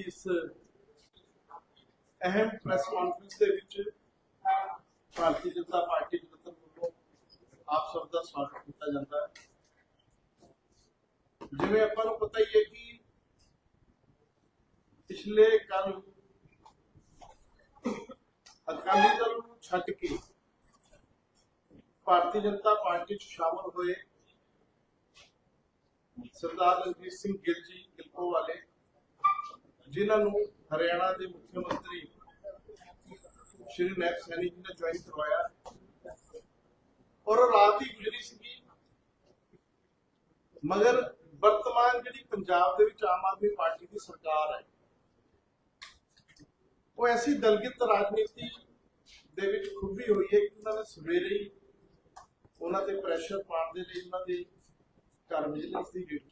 ਇਸ ਅਹਿਮ press conference ਦੇ ਵਿੱਚ ਭਾਰਤੀ ਜਨਤਾ ਪਾਰਟੀ ਜਨਤਾ ਵੱਲੋਂ ਆਪ ਸਭ ਦਾ ਸਵਾਗਤ ਕੀਤਾ ਜਾਂਦਾ ਹੈ। ਜਿਵੇਂ ਆਪਾਂ ਨੂੰ ਪਤਾ ਹੀ ਹੈ ਕਿ ਪਿਛਲੇ ਕੱਲ ਅਕਾਲੀ ਦਲ ਨੂੰ ਛੱਡ ਕੇ ਭਾਰਤੀ ਜਨਤਾ ਪਾਰਟੀ 'ਚ ਸ਼ਾਮਲ ਹੋਏ ਸਰਦਾਰ ਰਣਜੀਤ ਸਿੰਘ ਗਿੱਲ ਜੀ ਕਿਲਕੋ ਵਾਲੇ ਜਿਨ੍ਹਾਂ ਨੂੰ ਹਰਿਆਣਾ ਦੇ ਮੁੱਖ ਮੰਤਰੀ ਸ਼੍ਰੀ ਨੈਬ ਸੈਣੀ ਜੀ ਨੇ ਜੁਆਇਨ ਕਰਵਾਇਆ। ਔਰ ਰਾਤ ਹੀ ਗੁਜ਼ਰੀ ਸੀਗੀ। ਮਗਰ ਵਰਤਮਾਨ ਜਿਹੜੀ ਪੰਜਾਬ ਦੇ ਵਿੱਚ ਆਮ ਆਦਮੀ ਪਾਰਟੀ ਦੀ ਸਰਕਾਰ ਹੈ, ਉਹ ਐਸੀ ਦਲਗਿਤ ਰਾਜਨੀਤੀ ਦੇ ਵਿੱਚ ਖੁੱਬੀ ਹੋਈ ਹੈ ਕਿ ਉਹਨਾਂ ਨੇ ਸਵੇਰੇ ਹੀ ਉਹਨਾਂ ਤੇ ਪ੍ਰੈਸ਼ਰ ਪਾਉਣ ਦੇ ਲਈ ਉਹਨਾਂ ਦੇ ਘਰ ਵਿਜੀਲੈਂਸ ਦੀ ਗੇਟ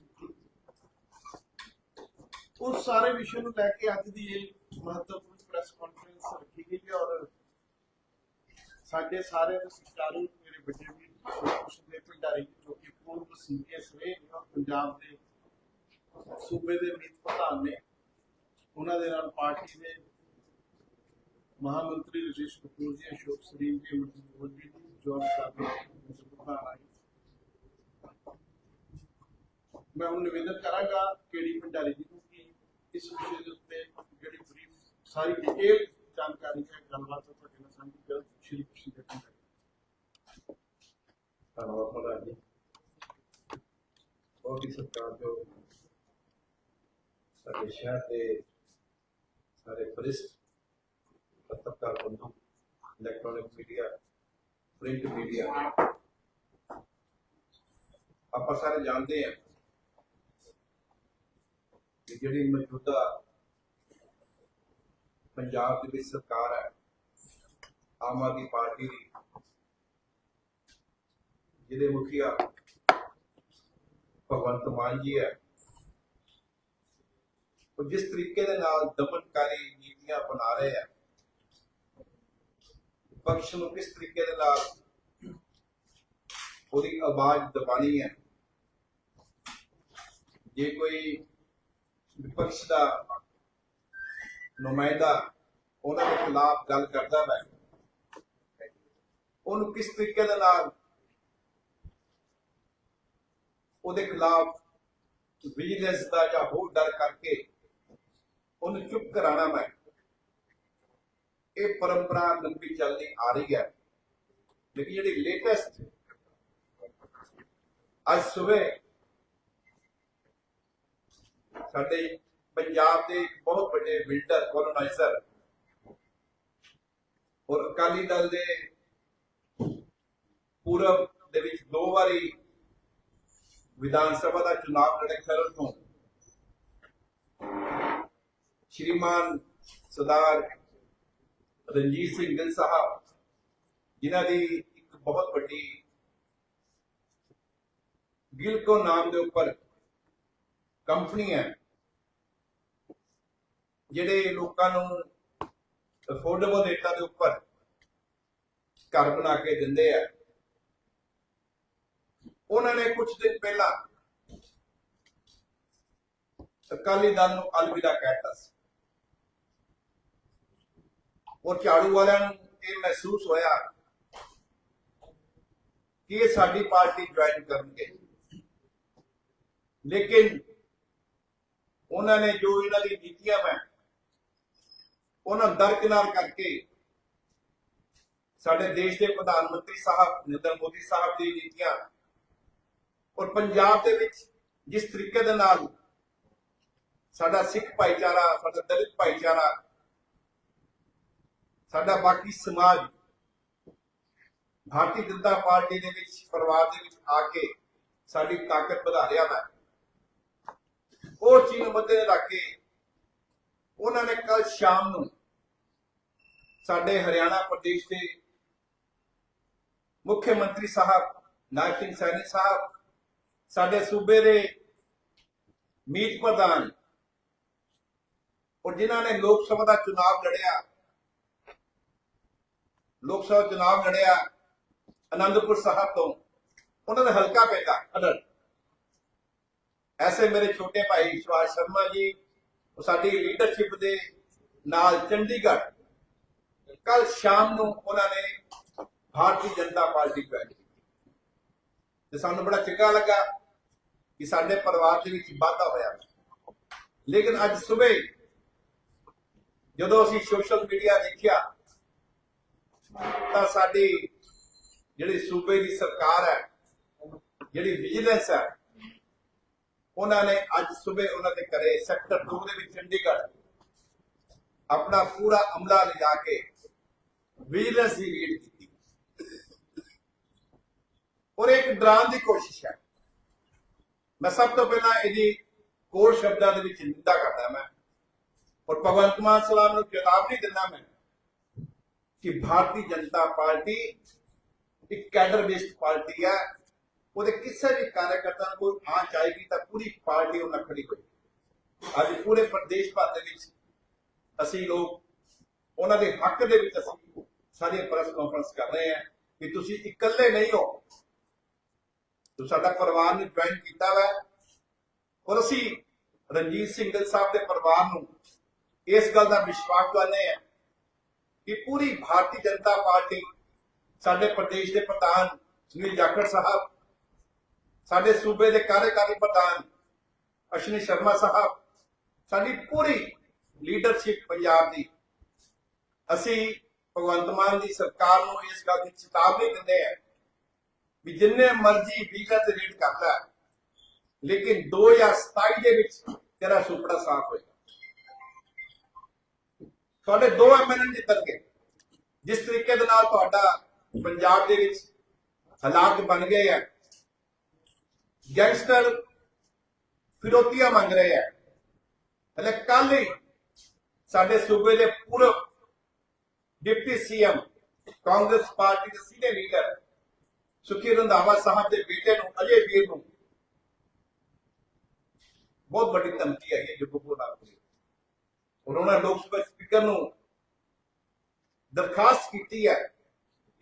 ਉਸ ਸਾਰੇ ਵਿਸ਼ੇ ਨੂੰ ਲੈ ਕੇ ਅੱਜ ਦੀ ਇਹ ਮਹੱਤਵਪੂਰਨ ਪ੍ਰੈਸ ਕਾਨਫਰੰਸ ਰੱਖੀ ਗਈ ਹੈ ਔਰ ਸਾਡੇ ਸਾਰਿਆਂ ਦੇ ਸਤਿਕਾਰੂ ਮੇਰੇ ਵੱਡੇ ਵੀ ਕੁਸ਼ਦੇ ਭੰਡਾਰੀ ਜੋ ਕਿ ਪੂਰਵ ਸੀਨੀਅਰ ਰਹੇ ਔਰ ਪੰਜਾਬ ਦੇ ਸੂਬੇ ਦੇ ਮੀਤ ਪ੍ਰਧਾਨ ਨੇ। ਉਹਨਾਂ ਦੇ ਨਾਲ ਪਾਰਟੀ ਦੇ ਮਹਾਮੰਤਰੀ ਰਜੇਸ਼ ਕਪੂਰ ਜੀ, ਅਸ਼ੋਕ ਸਰੀਨ ਜੀ ਮਨਜੋਤ ਜੀ ਜੋਰ ਸਾਹਿਬ ਜੀ ਪ੍ਰਧਾਨ ਆਏ। ਮੈਂ ਹੁਣ ਨਿਵੇਦਨ ਕਰਾਂਗਾ ਕਿਹੜੀ ਭੰਡਾਰੀ ਜੀ ਨੂੰ ਕਿ ਇਸ ਵਿਸ਼ੇ ਦੇ ਉੱਤੇ ਜਿਹੜੀ ਬਰੀਫ ਸਾਰੀ ਡਿਟੇਲ ਜਾਣਕਾਰੀ ਹੈ ਗੱਲਬਾਤ ਉਹ ਤੁਹਾਡੇ ਨਾਲ ਸਾਂਝੀ ਕਰਨ ਸ਼੍ਰੀ ਕ੍ਰਿਸ਼ਨ ਦੇ ਭੰਡਾਰੀ ਧੰਨਵਾਦ ਪ੍ਰਧਾਨ ਜੀ ਬਹੁਤ ਹੀ ਸਤਿਕਾਰ ਜੋ ਸਾਡੇ ਸ਼ਹਿਰ ਦੇ ਸਾਰੇ ਵਰਿਸ਼ਠ ਪੱਤਰਕਾਰ ਬੰਧੂ ਇਲੈਕਟ੍ਰੋਨਿਕ ਮੀਡੀਆ ਪ੍ਰਿੰਟ ਮੀਡੀਆ ਆਪਾਂ ਸਾਰੇ ਜਾਣਦੇ ਹਾਂ ਕਿ ਜਿਹੜੀ ਮੌਜੂਦਾ ਪੰਜਾਬ ਦੇ ਵਿੱਚ ਸਰਕਾਰ ਹੈ, ਆਮ ਆਦਮੀ ਪਾਰਟੀ ਦੀ, ਜਿਹਦੇ ਮੁਖੀਆ ਭਗਵੰਤ ਮਾਨ ਜੀ ਹੈ। ਉਹ ਜਿਸ ਤਰੀਕੇ ਦੇ ਨਾਲ ਦਮਨਕਾਰੀ ਨੀਤੀਆਂ ਬਣਾ ਰਹੇ ਆ ਪਕਸ਼ ਨੂੰ ਕਿਸ ਤਰੀਕੇ ਦੇ ਨਾਲ ਉਹਦੀ ਆਵਾਜ਼ ਦਬਾਣੀ ਹੈ, ਜੇ ਕੋਈ ਵਿਪਕਸ਼ ਦਾ ਨੁਮਾਇੰਦਾ ਉਹਨਾਂ ਦੇ ਖਿਲਾਫ ਗੱਲ ਕਰਦਾ ਹੈ ਉਹਨੂੰ ਕਿਸ ਤਰੀਕੇ ਦੇ ਨਾਲ ਉਹਦੇ ਖਿਲਾਫ ਵਿਜੀਲੈਂਸ ਦਾ ਜਾਂ ਹੋਰ ਡਰ ਕਰਕੇ ਉਹਨੂੰ ਚੁੱਪ ਕਰਾਣਾ ਮੈਂ, ਇਹ ਪਰੰਪਰਾ ਲੰਬੀ ਚੱਲਦੀ ਆ ਰਹੀ ਹੈ। ਲੇਕਿਨ ਜਿਹੜੀ ਲੇਟੈਸਟ ਅੱਜ ਸਵੇਰ ਸਾਡੇ ਪੰਜਾਬ ਦੇ ਇੱਕ ਬਹੁਤ ਵੱਡੇ ਬਿਲਡਰ ਕੋਲੋਨਾਈਜ਼ਰ ਔਰ ਅਕਾਲੀ ਦਲ ਦੇ ਪੂਰਬ ਦੇ ਵਿੱਚ ਦੋ ਵਾਰੀ ਵਿਧਾਨ ਸਭਾ ਦਾ ਚੁਣਾਵ ਲੜੇ ਕਰਨ ਤੋਂ ਸ਼੍ਰੀਮਾਨ ਸਰਦਾਰ ਰਣਜੀਤ ਸਿੰਘ ਗਿੱਲ ਸਾਹਿਬ, ਜਿਨ੍ਹਾਂ ਦੀ ਇੱਕ ਬਹੁਤ ਵੱਡੀ ਗਿਲਕੋ ਨਾਮ ਦੇ ਉੱਪਰ ਕੰਪਨੀ ਹੈ। ਜਿਹੜੇ ਲੋਕਾਂ ਨੂੰ ਅਫੋਰਡੇਬਲ ਰੇਟਾਂ ਦੇ ਉੱਪਰ ਘਰ ਬਣਾ ਕੇ ਦਿੰਦੇ ਆ, ਉਹਨਾਂ ਨੇ ਕੁਝ ਦਿਨ ਪਹਿਲਾਂ ਅਕਾਲੀ ਦਲ ਨੂੰ ਅਲਵਿਦਾ ਕਹਿਤਾ ਸੀ। ਔਰ ਝਾੜੂ ਵਾਲਿਆਂ ਨੂੰ ਇਹ ਮਹਿਸੂਸ ਹੋਇਆ ਕਿ ਇਹ ਸਾਡੀ ਪਾਰਟੀ ਜੁਆਇਨ ਕਰਨਗੇ। ਲੇਕਿਨ ਉਹਨਾਂ ਨੇ ਜੋ ਇਹਨਾਂ ਦੀ ਨੀਤੀਆਂ ਮੈਂ ਉਹਨਾਂ ਦਰਕਿਨਾਰ ਕਰਕੇ ਸਾਡੇ ਦੇਸ਼ ਦੇ ਪ੍ਰਧਾਨ ਮੰਤਰੀ ਸਾਹਿਬ, ਨਰਿੰਦਰ ਮੋਦੀ ਸਾਹਿਬ ਦੀ ਨੀਤੀਆਂ ਔਰ ਪੰਜਾਬ ਦੇ ਵਿੱਚ ਜਿਸ ਤਰੀਕੇ ਦੇ ਨਾਲ ਸਾਡਾ ਸਿੱਖ ਭਾਈਚਾਰਾ, ਸਾਡਾ ਦਲਿਤ ਭਾਈਚਾਰਾ, ਸਾਡਾ ਬਾਕੀ ਸਮਾਜ, ਭਾਰਤੀ ਜਨਤਾ ਪਾਰਟੀ ਦੇ ਵਿੱਚ, ਪਰਿਵਾਰ ਦੇ ਵਿੱਚ ਆ ਕੇ ਸਾਡੀ ਤਾਕਤ ਵਧਾ ਰਿਹਾ ਹੈ। ਉਹ ਚੀਜ਼ ਨੂੰ ਮੱਦੇ ਰੱਖ ਕੇ ਉਹਨਾਂ ਨੇ ਕੱਲ ਸ਼ਾਮ ਨੂੰ ਸਾਡੇ ਹਰਿਆਣਾ ਪ੍ਰਦੇਸ਼ ਦੇ ਮੁੱਖ ਮੰਤਰੀ ਸਾਹਿਬ, ਨਾਇਬ ਸਿੰਘ ਸੈਣੀ ਸਾਹਿਬ, ਸਾਡੇ ਸੂਬੇ ਦੇ ਮੀਤ ਪ੍ਰਧਾਨ ਔਰ ਜਿਨ੍ਹਾਂ ਨੇ ਲੋਕ ਸਭਾ ਦਾ ਚੁਣਾਵ ਲੜਿਆ, ਲੋਕ ਸਭਾ ਚੁਣਾਵ ਲੜਿਆ ਅਨੰਦਪੁਰ ਸਾਹਿਬ ਤੋਂ, ਉਹਨਾਂ ਦਾ ਹਲਕਾ ਪੈਂਦਾ ਖਦਰ ਐਸੇ ਮੇਰੇ ਛੋਟੇ ਭਾਈ ਸ਼ਿਵਾਜ ਸ਼ਰਮਾ ਜੀ, ਉਹ ਸਾਡੀ ਲੀਡਰਸ਼ਿਪ ਦੇ ਨਾਲ ਚੰਡੀਗੜ੍ਹ। ਕੱਲ ਸ਼ਾਮ ਨੂੰ ਉਹਨਾਂ ਨੇ ਭਾਰਤੀ ਜਨਤਾ ਪਾਰਟੀ ਜੁਆਇਨ ਤੇ ਸਾਨੂੰ ਬੜਾ ਚੰਗਾ ਲੱਗਾ ਕਿ ਸਾਡੇ ਪਰਿਵਾਰ ਦੇ ਵਿੱਚ ਵਾਧਾ ਹੋਇਆ। ਲੇਕਿਨ ਅੱਜ ਸਵੇਰ ਜਦੋਂ ਅਸੀਂ ਸੋਸ਼ਲ ਮੀਡੀਆ ਦੇਖਿਆ, ਤਾਂ ਸਾਡੀ ਜਿਹੜੀ ਸੂਬੇ ਦੀ ਸਰਕਾਰ ਹੈ, ਜਿਹੜੀ ਵਿਜੀਲੈਂਸ ਹੈ ਉਹਨਾਂ ਨੇ ਅੱਜ ਸਵੇਰ ਉਹਨਾਂ ਦੇ ਘਰੇ ਸੈਕਟਰ 2 ਦੇ ਵਿੱਚ ਚੰਡੀਗੜ੍ਹ ਆਪਣਾ ਪੂਰਾ ਅਮਲਾ ਲਿਜਾ ਕੇ ਵਿਜੀਲੈਂਸ ਦੀ ਰੇਡ ਕੀਤੀ। ਔਰ ਇੱਕ ਡਰਾਉਣ ਦੀ ਕੋਸ਼ਿਸ਼ ਹੈ। ਮੈਂ ਸਭ ਤੋਂ ਪਹਿਲਾਂ ਇਹਦੀ ਕੋਰ ਸ਼ਬਦਾਂ ਦੇ ਵਿੱਚ ਨਿੰਦਾ ਕਰਦਾ ਮੈਂ। ਔਰ ਭਗਵੰਤ ਮਾਨ ਸਲਾਮ ਨੂੰ ਚੇਤਾਵਨੀ ਦਿੰਦਾ ਮੈਂ ਕਿ ਭਾਰਤੀ ਜਨਤਾ ਪਾਰਟੀ ਇੱਕ ਕੈਡਰ ਬੇਸਡ ਪਾਰਟੀ ਹੈ। ਉਹਦੇ ਕਿਸੇ ਵੀ ਕਾਰਜਕਰਤਾ ਨੂੰ ਕੋਈ ਆਂਚ ਆਏਗੀ ਤਾਂ ਪੂਰੀ ਪਾਰਟੀ ਉਹਨਾਂ ਖੜੀ ਹੋਈ। ਅੱਜ ਪੂਰੇ ਪ੍ਰਦੇਸ਼ ਭਰ ਦੇ ਵਿੱਚ ਅਸੀਂ ਲੋਕ ਉਹਨਾਂ ਦੇ ਹੱਕ ਦੇ ਵਿੱਚ ਅਸੀਂ ਸਾਡੀ ਪ੍ਰੈਸ ਕਾਨਫਰੰਸ ਕਰ ਰਹੇ ਹਾਂ ਕਿ ਤੁਸੀਂ ਇਕੱਲੇ ਨਹੀਂ ਹੋ। ਤੁਸੀਂ ਸਾਡਾ ਪਰਿਵਾਰ ਨੂੰ ਜੁਆਇਨ ਕੀਤਾ ਵਾ। ਔਰ ਅਸੀਂ ਰਣਜੀਤ ਸਿੰਘਲ ਸਾਹਿਬ ਦੇ ਪਰਿਵਾਰ ਨੂੰ ਇਸ ਗੱਲ ਦਾ ਵਿਸ਼ਵਾਸ ਦਿਵਾਉਂਦੇ ਹਾਂ ਕਿ ਪੂਰੀ ਭਾਰਤੀ ਜਨਤਾ ਪਾਰਟੀ ਸਾਡੇ ਪ੍ਰਦੇਸ਼ ਦੇ ਪ੍ਰਧਾਨ ਸੁਨੀਲ ਜਾਖੜ ਸਾਹਿਬ ਸਾਡੇ ਸੂਬੇ ਦੇ ਕਾਰਜਕਾਰੀ ਪ੍ਰਧਾਨ ਅਸ਼ਨੀ ਸ਼ਰਮਾ ਸਾਹਿਬ, ਸਾਡੀ ਪੂਰੀ ਲੀਡਰਸ਼ਿਪ ਪੰਜਾਬ ਦੀ। ਅਸੀਂ ਭਗਵੰਤ ਮਾਨ ਦੀ ਸਰਕਾਰ ਨੂੰ ਇਸ ਗੱਲ ਦੀ ਚੇਤਾਵਨੀ ਦਿੰਦੇ ਹਾਂ ਵੀ ਜਿੰਨੇ ਮਰਜ਼ੀ ਵੀਜ਼ਾ ਰੇਟ ਕਰਦਾ ਲੇਕਿਨ 2027 ਦੇ ਵਿੱਚ ਤੇਰਾ ਸੁਪੜਾ ਸਾਫ਼ ਹੋਏਗਾ। ਤੁਹਾਡੇ ਦੋ ਐਮਐਲਏ ਜਿੱਤਣਗੇ ਜਿਸ ਤਰੀਕੇ ਦੇ ਨਾਲ ਤੁਹਾਡਾ ਪੰਜਾਬ ਦੇ ਵਿੱਚ ਹਾਲਾਤ ਬਣ ਗਏ ਆ ਗੈਂਗਸਟਰ ਫਿਰੋਤੀਆਂ ਮੰਗ ਰਹੇ ਆ। ਹਲੇ ਕੱਲ ਹੀ ਸਾਡੇ ਸੂਬੇ ਦੇ ਪੂਰਵ ਡਿਪਟੀ ਸੀਐਮ ਕਾਂਗਰਸ ਪਾਰਟੀ ਦੇ ਸੀਨੀਅਰ ਲੀਡਰ ਸੁਖੀ ਰੰਧਾਵਾ ਸਾਹਿਬ ਦੇ ਬੇਟੇ ਨੂੰ ਅਜੇ ਵੀਰ ਨੂੰ ਬਹੁਤ ਵੱਡੀ ਧਮਕੀ ਆਈ ਹੈ ਜੱਗੂਪੁਰ ਨਾਲ ਉਹਨਾਂ ਲੋਕ ਸਭਾ ਸਪੀਕਰ ਨੂੰ ਦਰਖਾਸਤ ਕੀਤੀ ਹੈ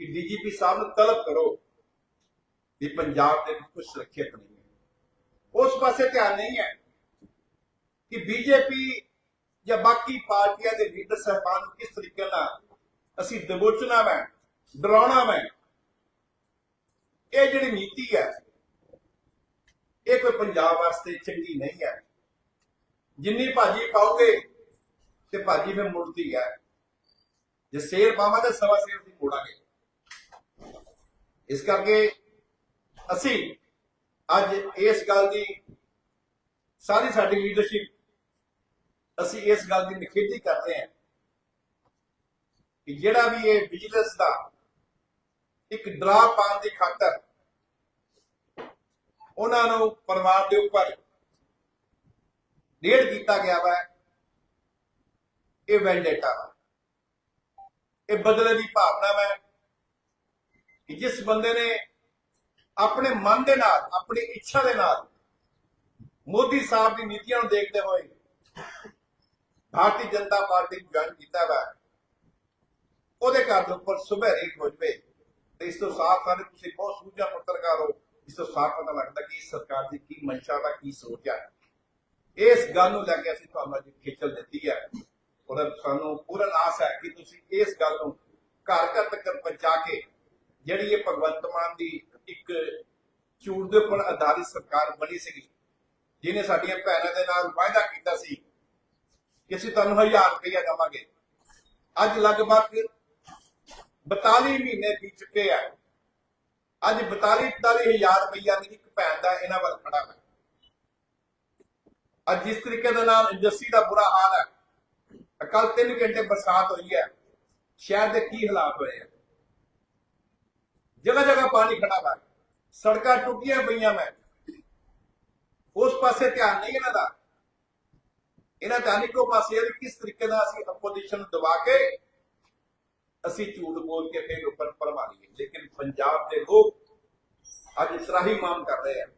ਕਿ ਡੀਜੀਪੀ ਸਾਹਿਬ ਨੂੰ ਤਲਬ ਕਰੋ ਕਿ ਪੰਜਾਬ ਦੇ ਵਿੱਚ ਕੁਝ ਸੁਰੱਖਿਅਤ ਨਹੀਂ ਉਸ ਪਾਸੇ ਧਿਆਨ ਨਹੀਂ ਹੈ ਕਿ ਬੀਜੇਪੀ ਜਾਂ ਬਾਕੀ ਪਾਰਟੀਆਂ ਦੇ ਲੀਡਰ ਸਹਿਬਾਨ ਨੂੰ ਕਿਸ ਤਰੀਕੇ ਨਾਲ ਅਸੀਂ ਦਬੋਚਣਾ ਹੈ ਡਰਾਉਣਾ ਹੈ ਇਹ ਜਿਹੜੀ ਨੀਤੀ ਹੈ, ਇਹ ਕੋਈ ਪੰਜਾਬ ਵਾਸਤੇ ਚੰਗੀ ਨਹੀਂ ਹੈ। ਜਿੰਨੀ ਭਾਜੀ ਪਾਓਗੇ ਤੇ ਭਾਜੀ ਫਿਰ ਮੁੜਦੀ ਹੈ। ਜੇ ਸ਼ੇਰ ਪਾਵਾਂ ਤੇ ਸਵਾ ਸ਼ੇਰ ਦੀ ਮੋੜਾਂਗੇ। ਇਸ ਕਰਕੇ ਅਸੀਂ ਅੱਜ ਇਸ ਗੱਲ ਦੀ ਸਾਰੀ ਸਾਡੀ ਲੀਡਰਸ਼ਿਪ ਅਸੀਂ ਇਸ ਗੱਲ ਦੀ ਨਿਖੇਧੀ ਕਰਦੇ ਹਾਂ ਕਿ ਜਿਹੜਾ ਵੀ ਇਹ ਵਿਜੀਲੈਂਸ ਦਾ ਇੱਕ ਡਰਾ ਪਾਉਣ ਦੀ ਖਾਤਰ ਉਹਨਾਂ ਨੂੰ ਪਰਿਵਾਰ ਦੇ ਉੱਪਰ ਡੇਢ ਕੀਤਾ ਗਿਆ ਵਾ, ਇਹ ਵੈਂਡੇਟਾ ਵਾ। ਇਹ ਬਦਲੇ ਦੀ ਭਾਵਨਾ ਵਾ ਕਿ ਜਿਸ ਬੰਦੇ ਨੇ ਆਪਣੇ ਮਨ ਦੇ ਨਾਲ, ਆਪਣੀ ਇੱਛਾ ਦੇ ਨਾਲ ਮੋਦੀ ਸਾਹਿਬ ਦੀ ਨੀਤੀਆਂ ਨੂੰ ਦੇਖਦੇ ਹੋਏ ਭਾਰਤੀ ਜਨਤਾ ਪਾਰਟੀ ਜੁਆਇਨ ਕੀਤਾ ਵਾ। ਉਹਦੇ ਘਰ ਦੇ ਉੱਪਰ ਸੁਬਹ ਰੇਟ ਹੋ ਜਵੇ। ਤੇ ਇਸ ਤੋਂ ਸਾਫ਼ ਸਾਰੇ ਤੁਸੀਂ ਬਹੁਤ ਸੂਝਾ ਪੱਤਰਕਾਰ ਹੋ। ਇਸ ਤੋਂ ਸਾਫ਼ ਪਤਾ ਲੱਗਦਾ ਕਿ ਸਰਕਾਰ ਦੀ ਕੀ ਮਨਸ਼ਾ ਵਾ, ਕੀ ਸੋਚ ਹੈ ਇਸ ਗੱਲ ਨੂੰ ਲੈ ਕੇ ਅਸੀਂ ਤੁਹਾਨੂੰ ਅੱਜ ਖੇਚਲ ਦਿੱਤੀ ਹੈ ਔਰ ਸਾਨੂੰ ਪੂਰਨ ਆਸ ਹੈ ਕਿ ਤੁਸੀਂ ਇਸ ਗੱਲ ਨੂੰ ਘਰ ਘਰ ਤੱਕ ਪਹੁੰਚਾ ਕੇ ਜਿਹੜੀ ਇਹ ਭਗਵੰਤ ਮਾਨ ਦੀ ਇੱਕ ਝੂਠ ਦੇ ਉੱਪਰ ਆਧਾਰਿਤ ਸਰਕਾਰ ਬਣੀ ਸੀਗੀ, ਜਿਹਨੇ ਸਾਡੀਆਂ ਭੈਣਾਂ ਦੇ ਨਾਲ ਵਾਅਦਾ ਕੀਤਾ ਸੀ ਕਿ ਅਸੀਂ ਤੁਹਾਨੂੰ 1000 ਰੁਪਇਆ ਦੇਵਾਂਗੇ। ਅੱਜ ਲਗਭਗ 42 ਮਹੀਨੇ ਬੀਤ ਚੁੱਕੇ ਆ। ਅੱਜ 42 42 ਹਜ਼ਾਰ ਰੁਪਇਆ ਦੀ ਇੱਕ ਭੈਣ ਦਾ ਇਹਨਾਂ ਵੱਲ ਖੜਾ ਹੈ ਅੱਜ ਜਿਸ ਤਰੀਕੇ ਦੇ ਨਾਲ ਇੰਡਸਟਰੀ ਦਾ ਬੁਰਾ ਹਾਲ ਹੈ ਕੱਲ 3 ਘੰਟੇ ਬਰਸਾਤ ਹੋਈ ਹੈ, ਸ਼ਹਿਰ ਦੇ ਕੀ ਹਾਲਾਤ ਹੋਏ ਆ? ਜਗ੍ਹਾ ਜਗ੍ਹਾ ਪਾਣੀ ਖੜਾ ਹੈ ਸੜਕਾਂ ਟੁੱਟੀਆਂ ਪਈਆਂ ਮੈਂ। ਉਸ ਪਾਸੇ ਧਿਆਨ ਨਹੀਂ ਇਹਨਾਂ ਦਾ। ਇਹਨਾਂ ਧਿਆਨ ਇੱਕੋ ਪਾਸੇ ਵੀ ਕਿਸ ਤਰੀਕੇ ਨਾਲ ਅਸੀਂ ਆਪੋਜੀਸ਼ਨ ਦਬਾ ਕੇ ਅਸੀਂ ਝੂਠ ਬੋਲ ਕੇ ਫਿਰ ਉੱਪਰ ਪਰਵਾ ਲਈਏ। ਲੇਕਿਨ ਪੰਜਾਬ ਦੇ ਲੋਕ ਅੱਜ ਇਸਰਾਹੀ ਮਾਮ ਕਰ ਰਹੇ ਹਨ।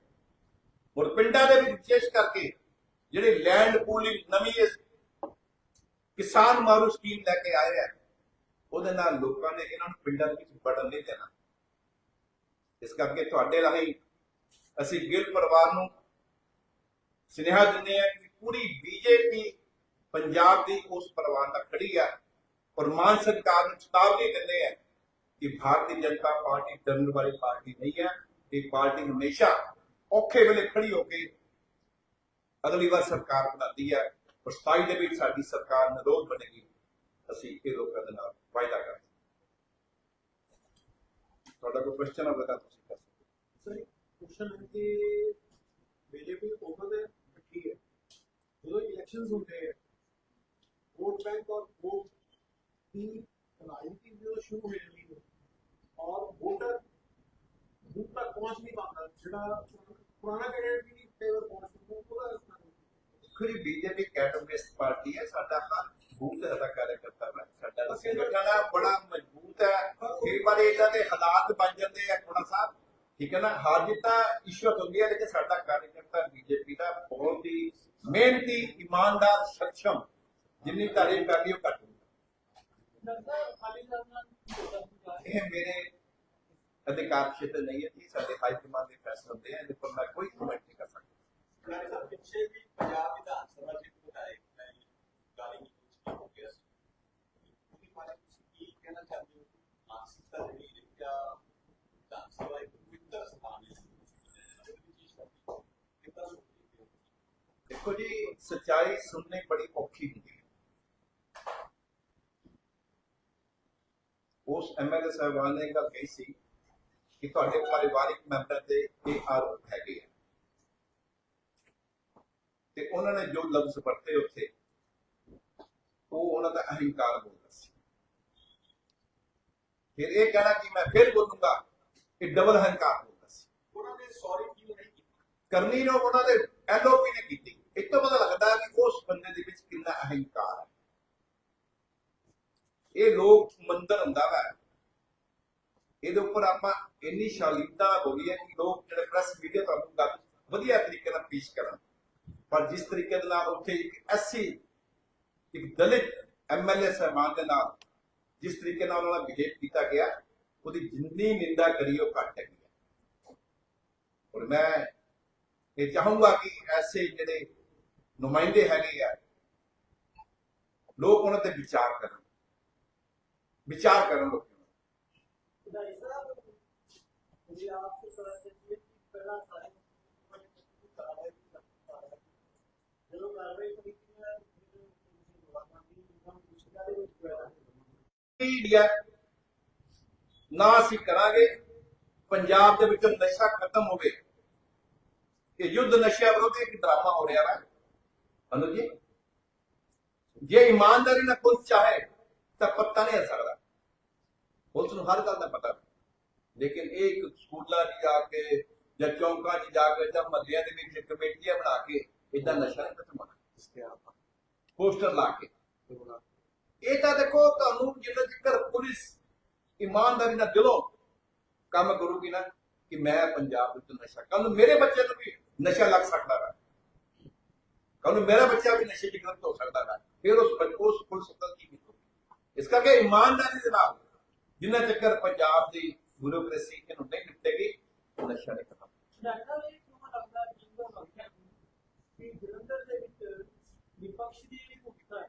ਔਰ ਪਿੰਡਾਂ ਦੇ ਵਿੱਚ ਵਿਸ਼ੇਸ਼ ਕਰਕੇ ਜਿਹੜੇ ਲੈਂਡ ਪੂਲਿੰਗ ਨਵੀਂ ਇਹ ਕਿਸਾਨ ਮਾਰੂ ਸਕੀਮ ਲੈ ਕੇ ਆਏ ਆ, ਉਹਦੇ ਨਾਲ ਲੋਕਾਂ ਨੇ ਇਹਨਾਂ ਨੂੰ ਪਿੰਡਾਂ ਦੇ ਵਿੱਚ ਵੜਨ ਨਹੀਂ ਦੇਣਾ। ਇਸ ਕਰਕੇ ਤੁਹਾਡੇ ਰਾਹੀਂ ਅਸੀਂ ਗਿੱਲ ਪਰਿਵਾਰ ਨੂੰ ਸੁਨੇਹਾ ਦਿੰਦੇ ਹਾਂ ਕਿ ਪੂਰੀ ਬੀਜੇਪੀ ਪੰਜਾਬ ਦੀ ਉਸ ਪਰਿਵਾਰ ਨਾਲ ਖੜੀ ਹੈ ਔਰ ਮਾਨ ਸਰਕਾਰ ਨੂੰ ਚੇਤਾਵਨੀ ਦਿੰਦੇ ਹੈ ਕਿ ਭਾਰਤੀ ਜਨਤਾ ਪਾਰਟੀ ਡਰਨ ਵਾਲੀ ਪਾਰਟੀ ਨਹੀਂ ਹੈ, ਇਹ ਪਾਰਟੀ ਹਮੇਸ਼ਾ ਔਖੇ ਵੇਲੇ ਖੜੀ ਹੋ ਕੇ ਅਗਲੀ ਵਾਰ ਸਰਕਾਰ ਬਣਾਉਂਦੀ ਹੈ, ਔਰ 27 ਦੇ ਵਿੱਚ ਸਾਡੀ ਸਰਕਾਰ ਨਰੋਲ ਬਣੇਗੀ। ਅਸੀਂ ਇਹ ਲੋਕਾਂ ਦੇ ਨਾਲ ਵਾਅਦਾ ਕਰਦੇ ਤੁਹਾਡਾ ਕੋਈ ਕੁਐਸਚਨ ਹੋਵੇ ਤਾਂ ਤੁਸੀਂ ਕਰ ਸਕਦੇ ਹੋ ਸਰ ਕੁਐਸਚਨ ਹੈ ਕਿ ਬੀਜੇਪੀ ਉਹਨਾਂ ਦੇ ਠੀਕ ਹੈ ਜਦੋਂ ਇਲੈਕਸ਼ਨਸ ਹੁੰਦੇ ਹੈ ਵੋਟ ਬੈਂਕ ਔਰ ਵੋਟ ਦੀ ਰਾਜਨੀਤੀ ਜੋ ਸ਼ੁਰੂ ਹੋ ਜਾਂਦੀ ਹੈ ਔਰ ਵੋਟਰ ਉਹ ਤਾਂ ਕੋਈ ਨਹੀਂ ਬੰਦਾ ਜਿਹੜਾ ਪੁਰਾਣਾ ਕੈਂਡੀਡੇਟ ਦੀ ਫੇਵਰ ਪਹੁੰਚ ਨੂੰ ਉਹਦਾ ਰਸਤਾ ਖਰੀ ਬੀਜੇਪੀ ਕੈਟਮਿਸਟ ਪਾਰਟੀ ਹੈ ਸਾਡਾ ਹਰ ਬੂਥ ਦਾ ਕਾਰਜ ਕਰਤਾ ਹੈ ਸਾਡਾ ਸੰਗਠਨ ਦਾ ਬੜਾ ਮਜ਼ਬੂਤ ਹੈ ਕਈ ਵਾਰ ਇਹਨਾਂ ਦੇ ਹਾਲਾਤ ਬਣ ਜਾਂਦੇ ਆ ਥੋੜਾ ਸਾਹਿਬ ਠੀਕ ਹੈ ਨਾ? ਹਾਰ ਜਿੱਤਾ ਇਸ਼ੂਤ ਹੁੰਦੀ ਹੈ, ਲੇਕਿਨ ਸਾਡਾ ਕਾਰਜਕਰਤਾ ਬੀਜੇਪੀ ਦਾ ਬਹੁਤ ਹੀ ਮਿਹਨਤੀ, ਇਮਾਨਦਾਰ ਸક્ષਮ ਜਿੰਨੀ ਤਾਰੀਫ ਕਰਨੀ ਉਹ ਘੱਟ ਹੁੰਦੀ ਲੱਗਦਾ ਖਾਲੀ ਕਰਨਾ ਇਹ ਮੇਰੇ ਅਧਿਕਾਰ ਖੇਤਰ ਨਹੀਂ ਹੈ ਜੀ ਸਾਡੇ ਹਾਈ ਕਮਾਂਡ ਦੇ ਫੈਸਲੇ ਹੁੰਦੇ ਆ, ਇਹਦੇ ਪਰ ਮੈਂ ਕੋਈ ਕਮੈਂਟ ਨਹੀਂ ਕਰ ਸਕਦਾ। ਮੈਂ ਸਰ, ਪਿੱਛੇ ਵੀ ਪੰਜਾਬ ਵਿਧਾਨ ਸਭਾ ਚ ਵਿਧਾਇਕ ਮੈਂ ਗਾਲੀ ਨਹੀਂ ਹੋ ਗਿਆ ਸੀ। ਉਹਦੀ ਬਾਰੇ ਤੁਸੀਂ ਕੀ ਕਹਿਣਾ ਚਾਹੁੰਦੇ ਹੋ ਮਾਨਸਿਕਤਾ ਜਿਹੜੀ ਪਵਿੱਤਰ ਸਥਾਨ ਹੈ ਦੇਖੋ ਜੀ, ਸੱਚਾਈ ਸੁਣਨੀ ਬੜੀ ਔਖੀ ਹੁੰਦੀ ਹੈ। ਉਸ ਐਮਐਲਏ ਸਾਹਿਬਾਨ ਨੇ ਗੱਲ ਕਹੀ ਸੀ ਕਿ ਤੁਹਾਡੇ ਪਰਿਵਾਰਿਕ ਮੈਂਬਰ ਤੇ ਇਹ ਆਰੋਪ ਹੈਗੇ ਆ। ਤੇ ਉਹਨਾਂ ਨੇ ਜੋ ਲਫ਼ਜ਼ ਵਰਤੇ ਉੱਥੇ, ਉਹ ਉਹਨਾਂ ਦਾ ਅਹੰਕਾਰ ਬੋਲਦਾ ਫਿਰ ਇਹ ਕਹਿਣਾ ਕਿ ਮੈਂ ਫਿਰ ਬੋਲੂੰਗਾ ਇਹ ਡਬਲ ਬੋਲਦਾ ਸੀ ਉਹਨਾਂ ਨੇ ਸੌਰੀ ਫੀਲ ਨਹੀਂ ਕੀਤੀ ਕਰਨੀ ਨੂੰ ਉਹਨਾਂ ਦੇ ਐਲਓਪੀ ਨੇ ਕੀਤੀ ਇਸ ਤੋਂ ਪਤਾ ਲੱਗਦਾ ਕਿ ਉਸ ਬੰਦੇ ਦੇ ਵਿੱਚ ਕਿੰਨਾ ਅਹੰਕਾਰ ਹੈ ਇਹ ਲੋਕ ਮੰਦਰ ਹੁੰਦਾ ਵਾ ਇਹਦੇ ਉੱਪਰ ਆਪਾਂ ਇੰਨੀ ਸ਼ਾਲੀਨਤਾ ਬੋਲੀ ਹੈ ਕਿ ਲੋਕ ਜਿਹੜੇ ਪ੍ਰੈਸ ਮੀਡੀਆ ਤੁਹਾਨੂੰ ਗੱਲ ਵਧੀਆ ਤਰੀਕੇ ਨਾਲ ਪੇਸ਼ ਕਰਨ ਪਰ ਜਿਸ ਤਰੀਕੇ ਦੇ ਨਾਲ ਉੱਥੇ ਇੱਕ ਐਸੀ ਇੱਕ ਦਲਿਤ ਐਮਐਲਏ ਸਹਿਬਾਨ ਦੇ ਨਾਲ ਜਿਸ ਤਰੀਕੇ ਨਾਲ ਉਹਨਾਂ ਨਾਲ ਬਿਹੇਵ ਕੀਤਾ ਗਿਆ ਉਹਦੀ ਜਿੰਨੀ ਨਿੰਦਾ ਕਰੀ ਉਹ ਘੱਟ ਹੈਗੀ ਹੈ ਔਰ ਮੈਂ ਇਹ ਚਾਹੂੰਗਾ ਕਿ ਐਸੇ ਜਿਹੜੇ ਨੁਮਾਇੰਦੇ ਹੈਗੇ ਆ ਲੋਕ ਉਹਨਾਂ ਤੇ ਵਿਚਾਰ ਕਰਨ ਵਿਚਾਰ ਕਰਨ ਲੋਕਾਂ ਨੂੰ। भाई मैं ਮੀਡੀਆ ਨਾ ਅਸੀਂ ਕਰਾਂਗੇ ਪੰਜਾਬ ਦੇ ਵਿੱਚੋਂ ਨਸ਼ਾ ਖਤਮ ਹੋਵੇ ਇਹ ਯੁੱਧ ਨਸ਼ਾ ਵਿਰੁੱਧ ਇੱਕ ਡਰਾਮਾ ਹੋ ਰਿਹਾ ਹੈ ਅਨੁਜ ਜੀ ਜੇ ਇਮਾਨਦਾਰੀ ਨਾਲ ਪੁਲਿਸ ਚਾਹੇ ਤਾਂ ਪੱਤਾ ਨਹੀਂ ਸਕਦਾ। ਪੁਲਿਸ ਨੂੰ ਹਰ ਗੱਲ ਦਾ ਪਤਾ। ਹੈ। ਲੇਕਿਨ ਇਹ ਇੱਕ ਸਕੂਲਾਂ 'ਚ ਜਾ ਕੇ ਜਾਂ ਚੌਂਕਾਂ 'ਚ ਜਾ ਕੇ ਜਾਂ ਮਹੱਲਿਆਂ ਦੇ ਵਿੱਚ ਕਮੇਟੀਆਂ ਬਣਾ ਕੇ ਇਦਾਂ ਨਸ਼ਾ ਨਹੀਂ ਖਤਮ ਹੋਣਾ। ਪੋਸਟਰ ਲਾ ਕੇ। ਇਹ ਤਾਂ ਦੇਖੋ ਤੁਹਾਨੂੰ ਜਿੰਨਾ ਚਿਰ ਪੁਲਿਸ ਇਮਾਨਦਾਰੀ ਨਾਲ ਦਿਲੋਂ ਕੰਮ ਕਰੂਗੀ ਨਾ ਕਿ ਮੈਂ ਪੰਜਾਬ ਵਿੱਚ ਨਸ਼ਾ ਕੱਲ ਨੂੰ ਮੇਰੇ ਬੱਚੇ ਨੂੰ ਵੀ ਨਸ਼ਾ ਲੱਗ ਸਕਦਾ ਹੈ ਕੱਲ ਨੂੰ ਮੇਰਾ ਬੱਚਾ ਵੀ ਨਸ਼ੇ ਦੀ ਗ੍ਰਸਤ ਹੋ ਸਕਦਾ ਹੈ ਫਿਰ ਉਸ ਉਸ ਪੁਲਿਸ ਦਾ ਕੀ ਹੋਊ ਇਸ ਕਰਕੇ ਇਮਾਨਦਾਰੀ ਦੇ ਨਾਲ ਜਿੰਨਾ ਚੱਕਰ ਪੰਜਾਬ ਦੀ ਬਿਊਰੋਕ੍ਰੇਸੀ ਇਹਨੂੰ ਨਹੀਂ ਨਿਪਟੇਗੀ, ਨਸ਼ਾ ਨਹੀਂ ਖਤਮ ਡਾਕਟਰ ਇਹ ਕਿਉਂ ਲੱਗਦਾ ਜਿੰਨਾ ਮੰਗਿਆ ਕਿ ਜਲੰਧਰ ਦੇ ਵਿੱਚ ਵਿਪਕਸ਼ ਦੀ ਵੀ ਭੁਗਤਾ ਹੈ।